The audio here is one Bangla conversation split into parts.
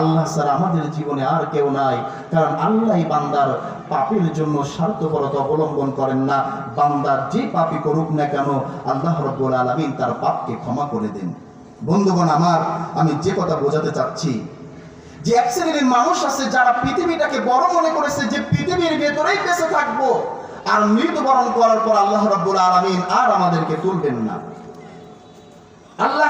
আল্লাহ স্যার আমাদের জীবনে আর কেউ নাই। কারণ আল্লাহ বান্দার পাপের জন্য স্বার্থপরতা অবলম্বন করেন না। বান্দার যে পাপই করুক না কেন, আল্লাহ রব্বুল আলমিন তার পাপকে ক্ষমা করে দেন। বন্ধুগণ, আমার, আমি যে কথা বোঝাতে চাচ্ছি, যে এক শ্রেণির মানুষ আছে যারা পৃথিবীটাকে বড় মনে করেছে যে পৃথিবীর ভেতরেই বেঁচে থাকব, আর মৃত্যুবরণ করার পর আল্লাহ রব্বুল আলমিন আর আমাদেরকে তুলবেন না। আল্লাহ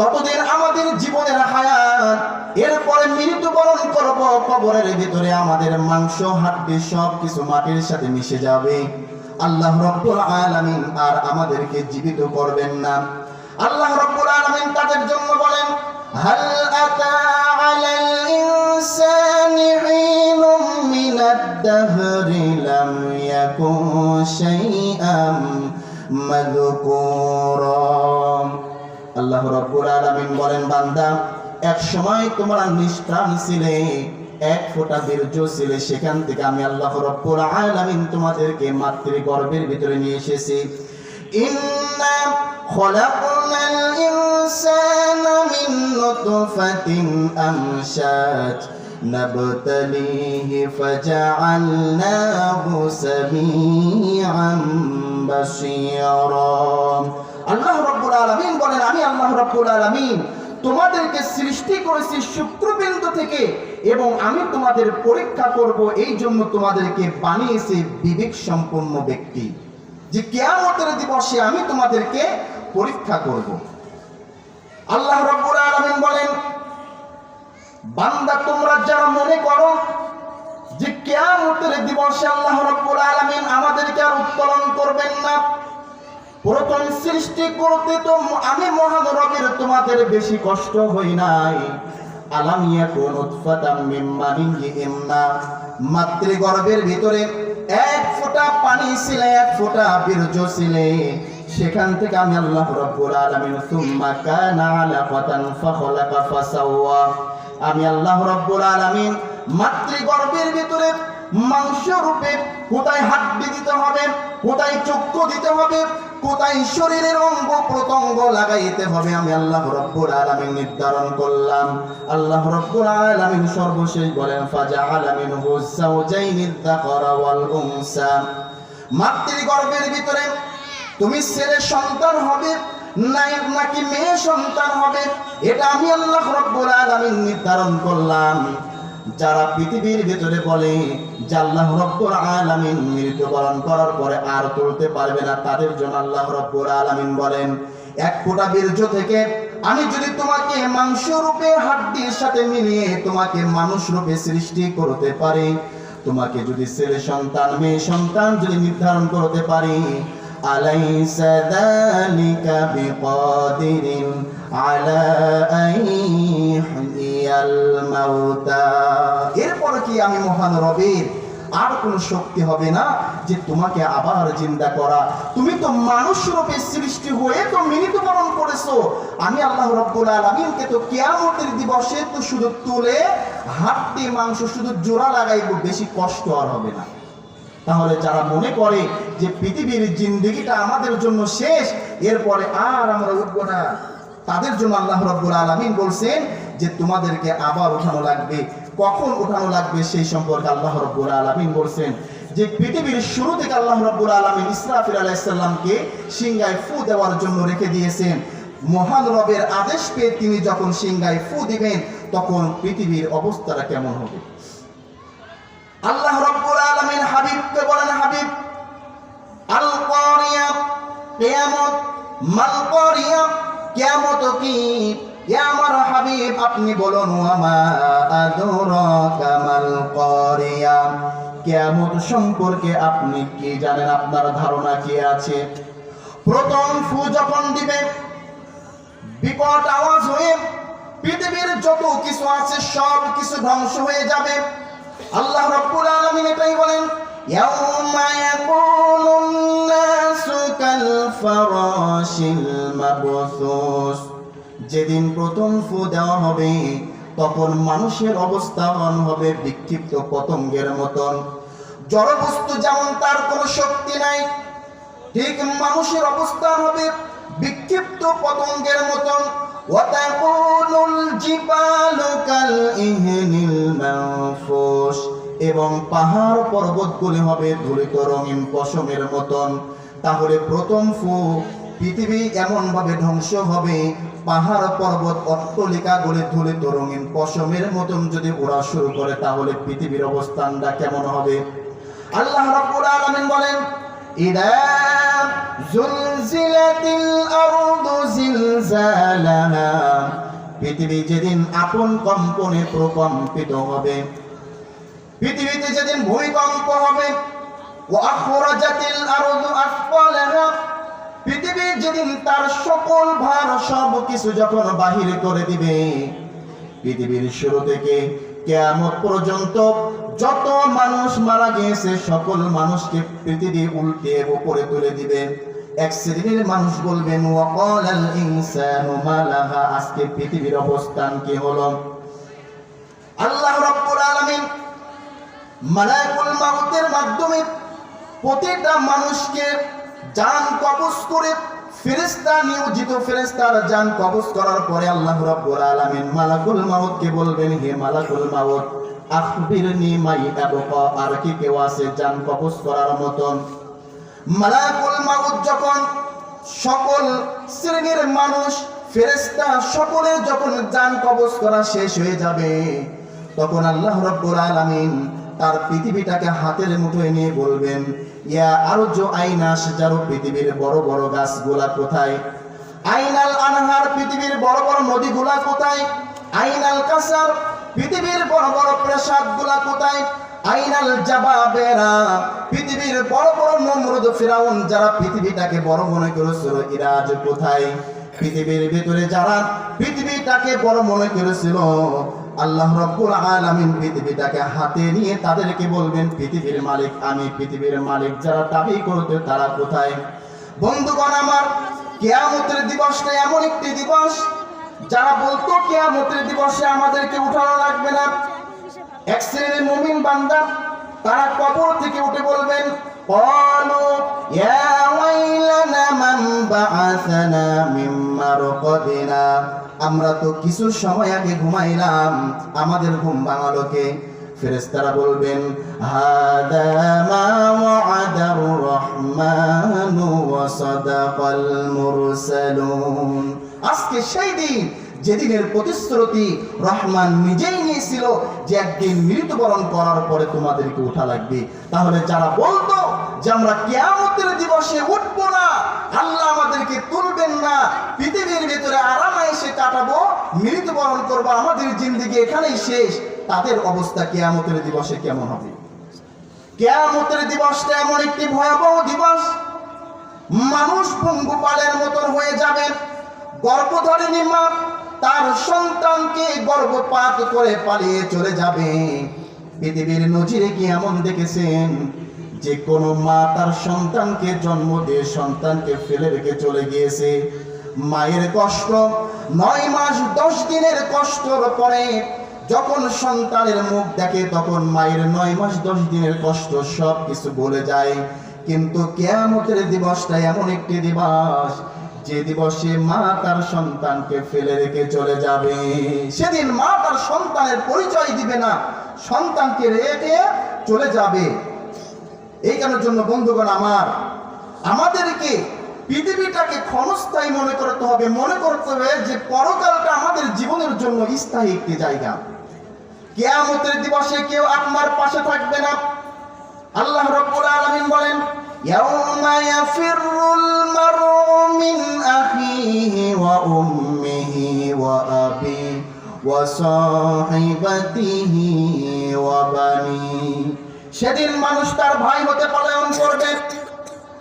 ততদিন আমাদের জীবনের হায়াত। এরপরে মৃত্যুবরণ করব, কবরের ভিতরে আমাদের মাংস, হাড্ডি সব কিছু মাটির সাথে মিশে যাবে। আল্লাহ রব্বুল আলামিন আর আমাদেরকে জীবিত করবেন না। আল্লাহ রব্বুল আলামিন তাদের জন্য বলেন, হাল আতা আলাল ইনসানি হিনুম মিনাদ-দাহরি লাম ইয়াকুন শাইআম মাযকুরা? আল্লাহ রব্বুল আলামিন বলেন বান্দা এক সময় তোমরা নিষ্প্রাণ ছিলে এক ফোঁটা বীর্য ছিলে সেখান থেকে আমি আল্লাহ রব্বুল আলামিন তোমাদেরকে মাতৃগর্ভের ভিতরে নিয়ে এসেছি ইন্না খলাকনাল ইনসানা মিন নুতফাতিন আমশাজ نبتليه فجعلناه سميعا بصيرا আল্লাহ রব্বুল আলামিন বলেন, আমি আল্লাহ রব্বুল আলামিন তোমাদেরকে সৃষ্টি করেছি শুক্রবিন্দু থেকে এবং আমি তোমাদের পরীক্ষা করব এই জন্য তোমাদেরকে বানিয়েছি বিবেক সম্পন্ন ব্যক্তি। যে কেয়ামতের দিবসে আমি তোমাদেরকে পরীক্ষা করব। আল্লাহ রব্বুল আলামিন বলেন, বান্দা, তোমরা যারা মনে করো যে কেয়ামতের দিবসে আল্লাহ রব্বুল আলামিন আমাদেরকে আর উত্তোলন করবেন না প্রথম সৃষ্টি করতে তো আমি মহান তোমাদের বেশি কষ্ট হই নাই। আলাম ইয়াকুন উতফাতাম মিন ইমনা। মাতৃগর্ভের ভিতরে এক ফোঁটা পানি ছিল, এক ফোঁটা বীর্য ছিল। সেখান থেকে আমি আল্লাহ রাব্বুল আলামিন, সুম্মা কানা আলাকাতান ফাখলাকা ফাসাওয়া। আমি আল্লাহ রাব্বুল আলামিন মাতৃগর্ভের ভিতরে মাংস রূপে কোথায় হাড্ডি দিতে হবে, কোথায় চক্ষু দিতে হবে কোথায় শরীরের অঙ্গ প্রত্যঙ্গ লাগাইতে হবে আমি আল্লাহ রব্বুল আলামিন নির্ধারণ করলাম। আল্লাহ রব্বুল আলামিন সর্বশেষ বলেন ফাজা আলামিন হুসাউজাইনি যাকারা ওয়াল উনসা মাতৃগর্ভের ভিতরে তুমি ছেলে সন্তান হবে নাকি মেয়ে সন্তান হবে, এটা আমি আল্লাহ রব্বুল আলামিন নির্ধারণ করলাম। যারা পৃথিবীর ভিতরে বলে যে আল্লাহ রব্বুল আলামিন মৃত্যুবরণ করার পরে আর তুলতে পারবে না, তাদের জন্য আল্লাহ রব্বুল আলামিন বলেন, এক ফোঁটা বীর্য থেকে আমি যদি তোমাকে মাংস রূপে হাড্ডির সাথে মিলিয়ে তোমাকে মানুষ রূপে সৃষ্টি করতে পারি, তোমাকে যদি ছেলে সন্তান, মেয়ে সন্তান যদি নির্ধারণ করতে পারি, আলাইসা যালিকা বিকাদিরিন এরপর কি আমি মহান রবের আর কোন শক্তি হবে না যে তোমাকে আবার জিন্দা করা। তুমি তো মানুষ রূপে সৃষ্টি হয়ে তো মৃত্যুবরণ করেছ। আমি আল্লাহ রব্বুল আলামিনকে তো কিয়ামতের দিবসে তো শুধু তুলে হাড্ডি মাংস শুধু জোড়া লাগাইবো, বেশি কষ্ট আর হবে না। তাহলে যারা মনে করে যে পৃথিবীর জিন্দগিটা আমাদের জন্য শেষ, এরপরে আর আমরা উঠবো না। তাদের জন্য আল্লাহ রব্বুল আলমিন বলছেন যে তোমাদেরকে আবার উঠানো লাগবে। কখন উঠানো লাগবে সেই সম্পর্কে আল্লাহ রব্বুল আলমিন বলছেন। যে পৃথিবীর শুরু থেকে আল্লাহ রব্বুল আলমিন ইসরাফিল আলাইসাল্লামকে সিংগায় ফু দেওয়ার জন্য রেখে দিয়েছেন। মহান রবের আদেশ পেয়ে তিনি যখন সিংগায় ফু দিবেন, তখন পৃথিবীর অবস্থাটা কেমন হবে? আল্লাহ রব্বুল আলামিন হাবিবকে বলেন, হাবিব আল কিয়ামত মাল কিয়ামত কি? ইয়া আমার হাবিব, আপনি বলুন কিয়ামত সম্পর্কে আপনি কি জানেন? আপনার ধারণা কি আছে? প্রথম ফু যখন দিবে, বিকট আওয়াজ হয়ে পৃথিবীর যত কিছু আছে, সব কিছু ধ্বংস হয়ে যাবে। আল্লাহ রাব্বুল আলামিন এটাই বলেন, ইয়াউমা ইয়াকুনুন নাসু কাল ফারাশিল মাবসুস। যেদিন প্রথম ফু দেওয়া হবে, তখন মানুষের অবস্থান হবে বিক্ষিপ্ত পতঙ্গের মতন। জড়বস্তু যেমন তার কোনো শক্তি নাই, ঠিক মানুষের অবস্থান হবে বিক্ষিপ্ত পতঙ্গের মতন। এবং পাহাড় পর্বতগুলি হবে ধুলিত রঙিন পশমের মতন। তাহলে প্রথম ফু পৃথিবী এমনভাবে ধ্বংস হবে, পাহাড় পর্বত অট্টলিকাগুলি ধুলিত রঙিন পশমের মতন যদি ওড়া শুরু করে, তাহলে পৃথিবীর অবস্থানটা কেমন হবে? আল্লাহ রাব্বুল আলামিন বলেন, ইদা জুলজিলাতিল আরদু জিলজালাহা পৃথিবী যেদিন আপন কম্পনে প্রকম্পিত হবে, পৃথিবীতে যেদিন ভূমিকম্প হবে ও আখরাজাতিল আরদু আসফালাহা পৃথিবী যেদিন তার সকল ভার সব কিছু যখন বাহির করে দিবে, পৃথিবীর শুরু থেকে কেয়ামত পর্যন্ত যত মানুষ মারা গিয়েছে, সকল মানুষকে পৃথিবী উল্টে উপরে তুলে দিবে। এক শ্রেণির মানুষ বলবেন ওয়াকালাল আজকে পৃথিবীর অবস্থান কি হলো? আল্লাহ রাব্বুল আলামিন মালাকুল মাউতের মাধ্যমে প্রতিটা মানুষকে জান কবজ করে ফেরেশতা নিয়োজিত ফেরেশতার জান কবজ করার পরে আল্লাহ রাব্বুল আলামিন মালাকুল মাউতকে বলবেন, হে মালাকুল মাউত, আখবিরনি মাই আর কি কেউ আছে কবজ করার মতন? মালাকুল মাউত যখন সকল শ্রেণির মানুষ ফেরেশতা সকলের যখন জান কবজ করা শেষ হয়ে যাবে, তখন আল্লাহ রাব্বুল আলামিন তার পৃথিবীটাকে হাতের মুঠোয় নিয়ে বলবেন, ইয়া আরজ আইনাস যারো পৃথিবীর বড় বড় গাছগুলা কোথায়? আইনাল আনহার, পৃথিবীর বড় বড় নদীগুলা কোথায়? আইনাল কাসার, পৃথিবীর বড় বড় প্রাসাদগুলা কোথায়? আইনাল জাবাবেরা, পৃথিবীর বড় বড় নমরুদ ফিরাউন, যারা পৃথিবীটাকে বড় মনে করেছিল এরা আজ কোথায়? পৃথিবীর ভিতরে যারা পৃথিবীটাকে বড় মনে করেছিল আল্লাহ রব্বুল আলামিন পৃথিবীটাকে হাতে নিয়ে তাদেরকে বলবেন পৃথিবীর মালিক আমি পৃথিবীর মালিক যারা দাবি করতে তারা কোথায় বন্ধুগণ আমার কেয়ামতের দিবসটা এমন একটি দিবস যারা বলতো কেয়ামতের দিবসে আমাদেরকে উঠানো লাগবে না এক শ্রেণীর মুমিন বান্দা তারা কবর থেকে উঠে বলবেন قالوا يا ويلنا من بعثنا من مرقدنا আমরা তো কিছু সময় আগে ঘুমাইলাম। আমাদের ঘুম ভাঙালো কে? ফেরেশতারা বলবেন আজকে সেই দিন, যেদিনের প্রতিশ্রুতি রহমান নিজেই নিয়েছিল যে একদিন মৃত্যুবরণ করার পরে তোমাদেরকে উঠা লাগবে। তাহলে যারা বলতো যে আমরা কেয়ামতের দিবসে আমাদেরকে না পৃথিবীর ভিতরে আরামে এসে কাটাবো, মৃত্যুবরণ করব, আমাদের জিন্দিগি এখানেই শেষ। তাদের অবস্থা কেয়ামতের দিবসে কেমন হবে? কেয়ামতের দিবসটা এমন একটি ভয়াবহ দিবস। মানুষ পঙ্গুপালের মতন হয়ে যাবে। গর্ভধারিণী মা তার সন্তানকে গর্ভপাত করে পালিয়ে চলে যাবে। পৃথিবীর নজিরে কি এমন দেখেছেন? যে কোন মা তার সন্তানকে জন্ম দিয়ে সন্তানকে ফেলে রেখে চলে গিয়েছে। মায়ের কষ্ট, নয় মাস, দশ দিনের কষ্টর পরে যখন সন্তানের মুখ দেখে তখন মায়ের নয় মাস, দশ দিনের কষ্ট সব কিছু বলে যায়। কিন্তু কেয়ামতের দিবসটা এমন একটি দিবস, যে দিবসে মা তার সন্তানকে ফেলে রেখে চলে যাবে। সেদিন মা তার সন্তানের পরিচয় দিবে না, সন্তানকে রেখে চলে যাবে। এই কারণের জন্য বন্ধুগণ, আমার, আমাদেরকে পৃথিবীটাকে ক্ষণস্থায়ী মনে করতে হবে, মনে করতে হবে যে পরকালটা আমাদের জীবনের জন্য স্থায়ী একটি জায়গা। কেয়ামতের দিবসে কেউ আপনার পাশে থাকবে না। আল্লাহ রাব্বুল আলামিন বলেন, ইয়াউমা ইয়াফিরুল ওয়া সেদিন মানুষ তার ভাই হতে পলায়ন করবে,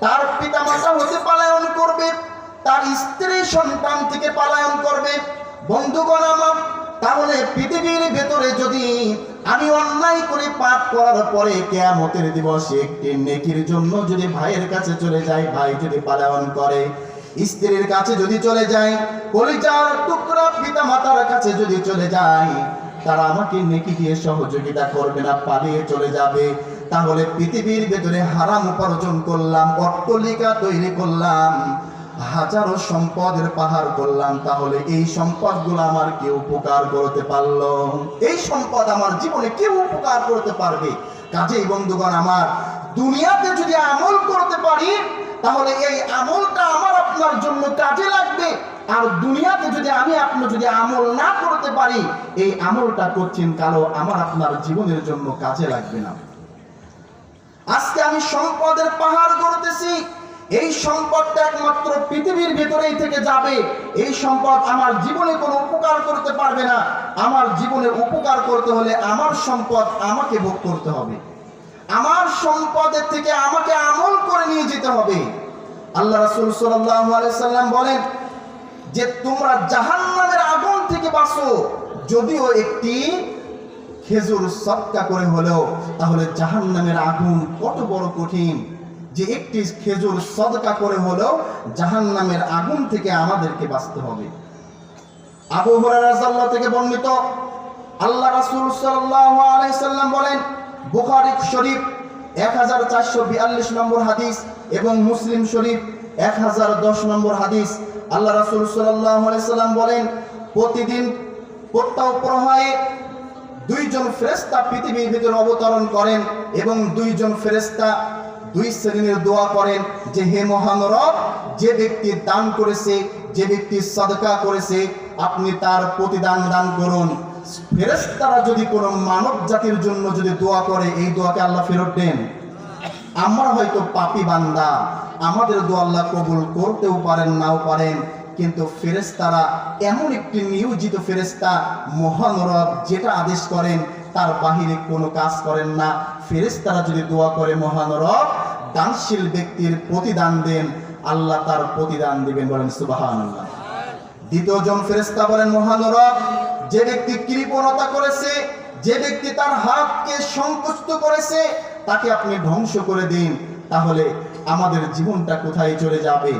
তার পিতামাতা হতে পলায়ন করবে, তার স্ত্রী সন্তান থেকে পলায়ন করবে। বন্ধুগণ আমার, তাহলে পৃথিবীর ভেতরে যদি আমি অন্যায় করে পাপ করার পরে কেয়ামতের দিবসে একটি নেকির জন্য যদি ভাইয়ের কাছে চলে যায়, ভাই যদি পালায়ন করে, স্ত্রীর কাছে যদি চলে যায়, কলিজার টুকরা পিতা মাতার কাছে যদি চলে যায় তারা আমাকে নেকি দিয়ে সহযোগিতা করবে না, পালিয়ে চলে যাবে। তাহলে পৃথিবীর ভেতরে হারাম উপার্জন করলাম, অট্টলিকা তৈরি করলাম, হাজারো সম্পদের পাহাড় করলাম, তাহলে এই সম্পদগুলো আমার কেউ উপকার করতে পারল? এই সম্পদ আমার জীবনে কেউ উপকার করতে পারবে? কাজেই বন্ধুগণ, আমার দুনিয়াতে যদি আমল করতে পারি তাহলে এই আমলটা আমার আপনার জন্য কাজে লাগবে। আর দুনিয়াতে যদি আমি আপনি যদি আমল না করতে পারি, এই আমলটা করছেন কালো আমার আপনার জীবনের জন্য কাজে লাগবে না। আজকে আমি সম্পদের পাহাড় করতেছি এই সম্পদটা একমাত্র পৃথিবীর ভেতরেই থেকে যাবে। এই সম্পদ আমার জীবনে কোনো উপকার করতে পারবে না। আমার জীবনে উপকার করতে হলে আমার সম্পদ আমাকে ভোগ করতে হবে। আমার সম্পদের থেকে আমাকে আমল করে নিয়ে যেতে হবে। আল্লাহ রাসূল সাল্লাম বলেন যে, তোমরা জাহান্নামের আগুন থেকে বাঁচো। যদিও একটি খেজুর সৎকা করে হলেও, তাহলে জাহান্নামের আগুন কত বড় কঠিন। যে একটি খেজুর সদকা করে হলেও, জাহান্নামের আগুন থেকে আমাদেরকে বাঁচতে হবে। আবু হুরায়রা থেকে বর্ণিত, আল্লাহ রাসূল সাল্লাল্লাহু আলাইহি সাল্লাম বলেন বুখারী শরীফ 1442 নম্বর হাদিস এবং মুসলিম শরীফ 1010 নম্বর হাদিস। আল্লাহ রাসূল সাল্লাম বলেন, প্রতিদিন প্রত্যহ প্রহায়ে দুইজন ফেরেশতা পৃথিবীর ভিতরে অবতরণ করেন এবং দুইজন ফেরেশতা দুই শ্রেণির দোয়া করেন যে, হে মহান যে ব্যক্তি দান করেছে, যে ব্যক্তি সদকা করেছে, আপনি তার প্রতিদান দান করুন। ফেরেশতারা যদি কোনো মানব জাতির জন্য যদি দোয়া করে, এই দোয়াকে আল্লাহ ফেরত দেন। আমরা হয়তো পাপি বান্দা। আমাদের দোয়া আল্লাহ কবুল করতেও পারেন, নাও পারেন। কিন্তু ফেরেশতারা এমন একটি নিয়োজিত ফেরেশতা, মহান রব যেটা আদেশ করেন, তার বাহিরে কোনো কাজ করেন না। ফেরেশতারা যদি দোয়া করে, মহান রব, দানশীল ব্যক্তির প্রতিদান দেন, আল্লাহ তার প্রতিদান দিবেন বলেন সুবহানাল্লাহ। দ্বিতীয় জন ফেরেশতা বলেন, মহান রব যে ব্যক্তি কৃপণতা করেছে, যে ব্যক্তি তার হাতকে সংকুচিত করেছে, তাকে আপনি ধ্বংস করে দিন, তাহলে আমাদের জীবনটা কোথায় চলে যাবে?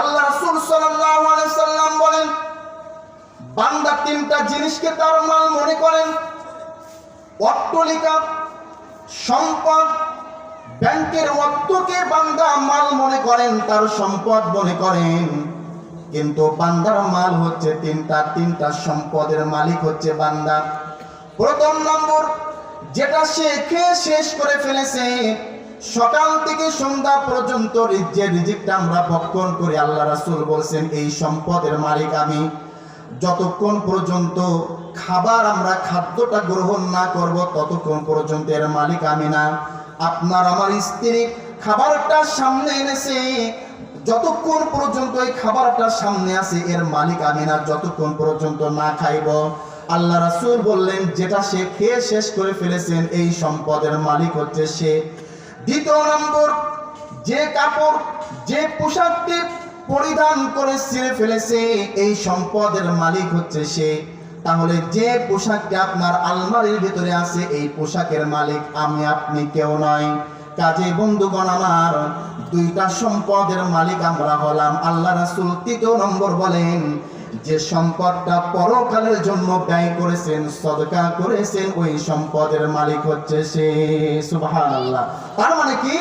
আল্লাহ রাসূল সাল্লাল্লাহু আলাইহি সাল্লাম বলেন, বান্দা তিনটা জিনিসকে তার মাল মনে করেন, অট্টলিকা, সম্পদ, ব্যাংকের অর্থকে বান্দা মাল মনে করেন, তার সম্পদ মনে করেন। কিন্তু বান্দার মাল হচ্ছে তিনটা তিনটা সম্পদের মালিক হচ্ছে বান্দা। প্রথম নম্বর, যেটা সে খেয়ে শেষ করে ফেলেছে, সকাল থেকে সন্ধ্যা পর্যন্ত যে রিজিকটা আমরা ভক্ষণ করি, আল্লাহ রাসূল বলছেন, এই সম্পদের মালিক আমি। যতক্ষণ পর্যন্ত খাবার আমরা খাদ্যটা গ্রহণ না করব, ততক্ষণ পর্যন্ত এর মালিক আমি না। আপনার আমার স্ত্রী খাবারটা সামনে এনেছে যতক্ষণ পর্যন্ত এই খাবারটা সামনে আছে, এর মালিক আমি না যতক্ষণ পর্যন্ত না খাইব, আল্লাহ রাসূল বললেন, যেটা সে খেয়ে শেষ করে ফেলেছেন, এই সম্পদের মালিক হচ্ছে সে। দ্বিতীয় নম্বর, যে কাপড়, যে পোশাকটি পরিধান করে ছিঁড়ে ফেলেছে, এই সম্পদের মালিক হচ্ছে সে। তাহলে যে পোশাকটি আপনার আলমারির ভিতরে আছে, এই পোশাকের মালিক আমি, আপনি কেউ নয়। কাজে বন্ধুগণ আমার, দুইটা সম্পদের মালিক আমরা হলাম। আল্লাহ রাসূল তৃতীয় নম্বর বলেন, যে সম্পদটা পরকালের জন্য ব্যয় করেছেন, সদকা করেছেন, ওই সম্পদের মালিক হচ্ছে সে। সুবহানাল্লাহ। তার মানে কি?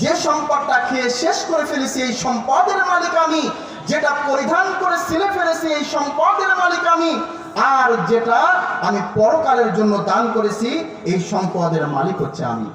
যে সম্পদটা খেয়ে শেষ করে ফেলেছি, এই সম্পদের মালিক আমি। যেটা পরিধান করে ছিলে ফেলেছি, এই সম্পদের মালিক আমি। আর যেটা আমি পরকালের জন্য দান করেছি, এই সম্পদের মালিক হচ্ছে আমি।